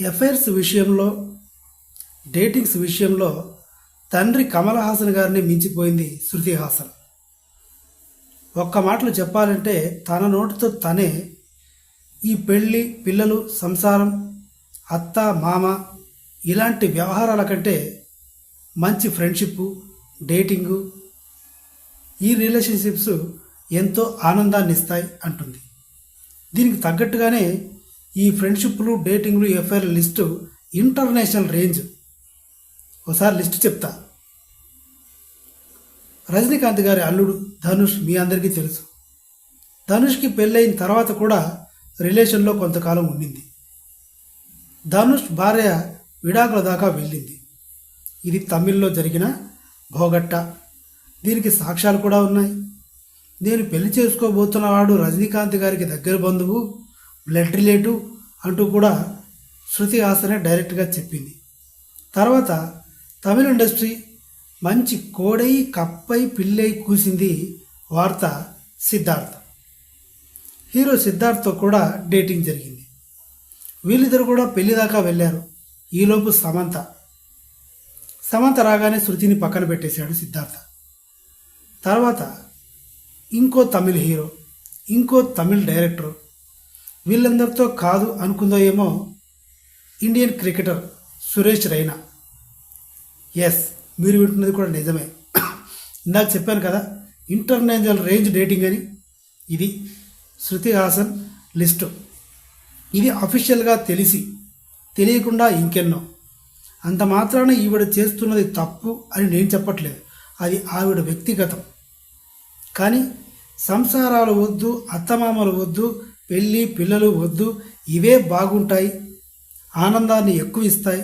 Affairs విషయంలో datings విషయంలో తండ్రి కమల్ హాసన్ గారిని మించిపోయింది శృతి హాసన్ ఒక్క మాటలు చెప్పాలంటే తన నోటితో తనే ఈ పెళ్ళి పిల్లలు సంసారం అత్త మామ ఇలాంటి వ్యవహారాల కంటే మంచి ఫ్రెండ్షిప్ డేటింగు ఈ రిలేషన్షిప్స్ ఎంతో ఆనందాన్ని ఇస్తాయి అంటుంది. దీనికి తగ్గట్టుగానే ఈ ఫ్రెండ్షిప్లు డేటింగ్లు ఎఫ్ఐఆర్ లిస్టు ఇంటర్నేషనల్ రేంజ్. ఒకసారి లిస్ట్ చెప్తా. రజనీకాంత్ గారి అల్లుడు ధనుష్ మీ అందరికీ తెలుసు. ధనుష్కి పెళ్ళైన తర్వాత కూడా రిలేషన్లో కొంతకాలం ఉండింది. ధనుష్ భార్య విడాకుల దాకా వెళ్ళింది. ఇది తమిళ్ళో జరిగిన భోగట్ట దీనికి సాక్ష్యాలు కూడా ఉన్నాయి. నేను పెళ్ళి చేసుకోబోతున్నవాడు రజనీకాంత్ గారికి దగ్గర బంధువు బ్లడ్ రిలేటివ్ అంటూ కూడా శృతి హాసనే డైరెక్ట్గా చెప్పింది. తర్వాత తమిళ ఇండస్ట్రీ మంచి కోడై కప్పై పిల్లై కూసింది వార్త సిద్ధార్థ్. హీరో సిద్ధార్థ్తో కూడా డేటింగ్ జరిగింది. వీళ్ళిద్దరు కూడా పెళ్ళి దాకా వెళ్ళారు. ఈలోపు సమంత. సమంత రాగానే శృతిని పక్కన పెట్టేశాడు సిద్ధార్థ. తర్వాత ఇంకో తమిళ హీరో ఇంకో తమిళ్ డైరెక్టర్ వీళ్ళందరితో కాదు అనుకుందో ఏమో Indian cricketer Suresh Raina. Yes మీరు వింటున్నది కూడా నిజమే. ఇందాక చెప్పాను కదా ఇంటర్నేషనల్ రేంజ్ డేటింగ్ అని. ఇది శృతి హాసన్ లిస్టు. ఇది అఫీషియల్గా తెలిసి తెలియకుండా ఇంకెన్నో. అంత మాత్రాన ఈవిడ చేస్తున్నది తప్పు అని నేను చెప్పట్లేదు. అది ఆవిడ వ్యక్తిగతం. కానీ సంసారాలు వద్దు అత్తమామలు వద్దు పెళ్ళి పిల్లలు వద్దు ఇవే బాగుంటాయి. ఆనందాన్ని ఎక్కువ ఇస్తాయి.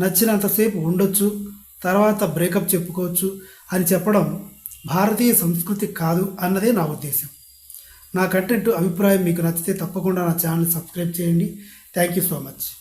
నచ్చినంతసేపు ఉండొచ్చు తర్వాత బ్రేకప్ చెప్పుకోవచ్చు అని చెప్పడం భారతీయ సంస్కృతి కాదు అన్నదే నా ఉద్దేశం. నా కంటెంట్ అభిప్రాయం మీకు నచ్చితే తప్పకుండా నా ఛానల్ సబ్స్క్రైబ్ చేయండి. Thank you so much.